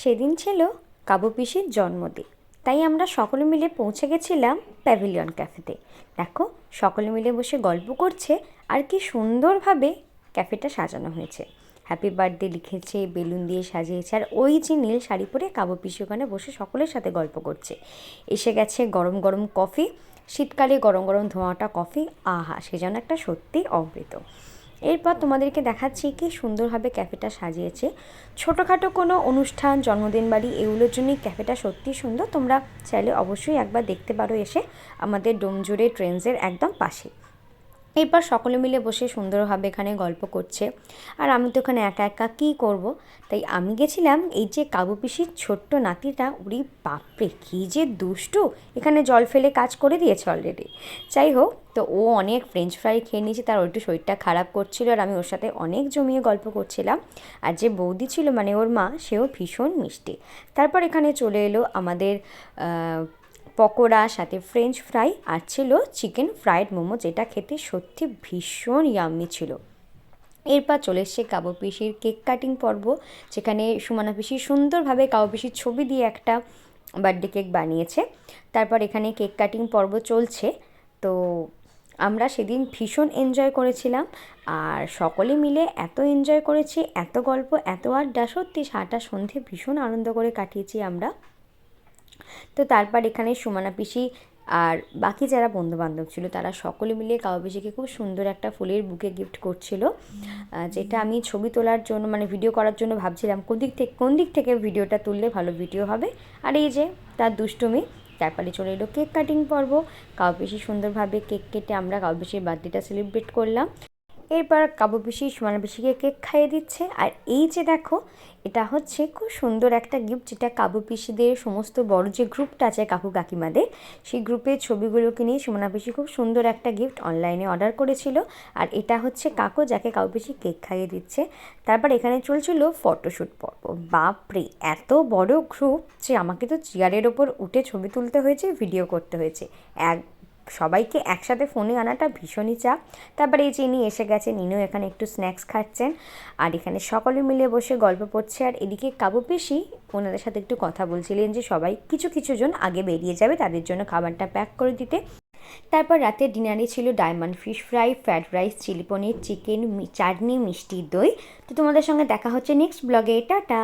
সেদিন ছিল কাবু পিসির জন্মদিন। তাই আমরা সকলে মিলে পৌঁছে গেছিলাম প্যাভিলিয়ন ক্যাফেতে। দেখো, সকলে মিলে বসে গল্প করছে আর কি সুন্দরভাবে ক্যাফেটা সাজানো হয়েছে। হ্যাপি বার্থডে লিখেছে, বেলুন দিয়ে সাজিয়েছে আর ওই যে নীল শাড়ি পরে কাবু পিসি ওখানে বসে সকলের সাথে গল্প করছে। এসে গেছে গরম গরম কফি, শীতকালে গরম গরম ধোঁয়াটা কফি, আহা, সে যেন একটা সত্যি অমৃত। এরপর তোমাদেরকে দেখাচ্ছি কি সুন্দরভাবে ক্যাফেটা সাজিয়েছে। ছোটোখাটো কোনো অনুষ্ঠান, জন্মদিন বাড়ি এগুলোর জন্যই ক্যাফেটা সত্যি সুন্দর। তোমরা চাইলে অবশ্যই একবার দেখতে পারো এসে আমাদের ডোমজুড়ে ট্রেন্সের একদম পাশে। এরপর সকলে মিলে বসে সুন্দরভাবে এখানে গল্প করছে। আর আমি তো এখানে একা একা কী করব? তাই আমি গেছিলাম, এই যে কাবু পিসির ছোট্ট নাতিটা উড়ি বাপরে, কী যে দুষ্টু! এখানে জল ফেলে কাজ করে দিয়েছে অলরেডি যাই হোক, তো ও অনেক ফ্রেঞ্চ ফ্রাই খেয়ে নিয়েছে, তার একটু শরীরটা খারাপ করছিল আর আমি ওর সাথে অনেক জমিয়ে গল্প করছিলাম। আর যে বৌদি ছিল মানে ওর মা, সেও ভীষণ মিষ্টি। তারপর এখানে চলে এলো আমাদের পকোড়া, সাথে ফ্রেঞ্চ ফ্রাই আর ছিল চিকেন ফ্রাইড মোমো, যেটা খেতে সত্যি ভীষণ ইয়াম্মি ছিল। এরপর চলে এসছে কাবু পিসির কেক কাটিং পর্ব, যেখানে সুমানা পিসি সুন্দরভাবে কাবু পিসির ছবি দিয়ে একটা বার্থডে কেক বানিয়েছে। তারপর এখানে কেক কাটিং পর্ব চলছে। তো আমরা সেদিন ভীষণ এনজয় করেছিলাম আর সকলে মিলে এত এনজয় করেছি, এত গল্প, এত আড্ডা, সত্যি সারাটা সন্ধে ভীষণ আনন্দ করে কাটিয়েছি আমরা। তো তারপর এখানে সুমানা পিসি আর বাকি যারা বন্ধু বান্ধব ছিল, তারা সকলে মিলে কাউ খুব সুন্দর একটা ফুলের বুকে গিফট করছিল। যেটা আমি ছবি তোলার জন্য মানে ভিডিও করার জন্য ভাবছিলাম, কোন দিক থেকে, কোন দিক থেকে ভিডিওটা তুললে ভালো ভিডিও হবে। আর এই যে তার দুষ্টুমি তারপরে চলে এলো কেক কাটিং পর্ব। কাউ সুন্দরভাবে কেক কেটে আমরা কাউ বার্থডেটা সেলিব্রেট করলাম। এরপর কাবু পিসি পিসিকে কেক খাইয়ে দিচ্ছে। আর এই যে দেখো, এটা হচ্ছে খুব সুন্দর একটা গিফট যেটা কাবু পিসিদের সমস্ত বড় যে গ্রুপটা আছে কাকু কাকিমাদের, সেই গ্রুপের ছবিগুলোকে নিয়ে সুমনা পিসি খুব সুন্দর একটা গিফট অনলাইনে অর্ডার করেছিল। আর এটা হচ্ছে কাকু যাকে কাবু পিসি কেক খাইয়ে দিচ্ছে। তারপর এখানে চলছিল ফটোশ্যুট পর্ব। বাপরে, এত বড় গ্রুপ যে আমাকে তো চেয়ারের ওপর উঠে ছবি তুলতে হয়েছে ভিডিও করতে হয়েছে। এক সবাইকে একসাথে ফোনে আনাটা ভীষণই চাপ। তারপরে এই চিনি এসে গেছে ইনিও এখানে একটু স্ন্যাক্স খাচ্ছেন। আর এখানে সকলে মিলে বসে গল্প করছে আর এদিকে কাবু পিসি ওনাদের সাথে একটু কথা বলছিলেন যে সবাই কিছু কিছু জন আগে বেরিয়ে যাবে, তাদের জন্য খাবারটা প্যাক করে দিতে। তারপর রাতের ডিনারে ছিল diamond fish fry fried rice, chilli paneer, chicken chutney, মিষ্টি দই। তো তোমাদের সঙ্গে দেখা হচ্ছে নেক্সট ব্লগে। টাটা!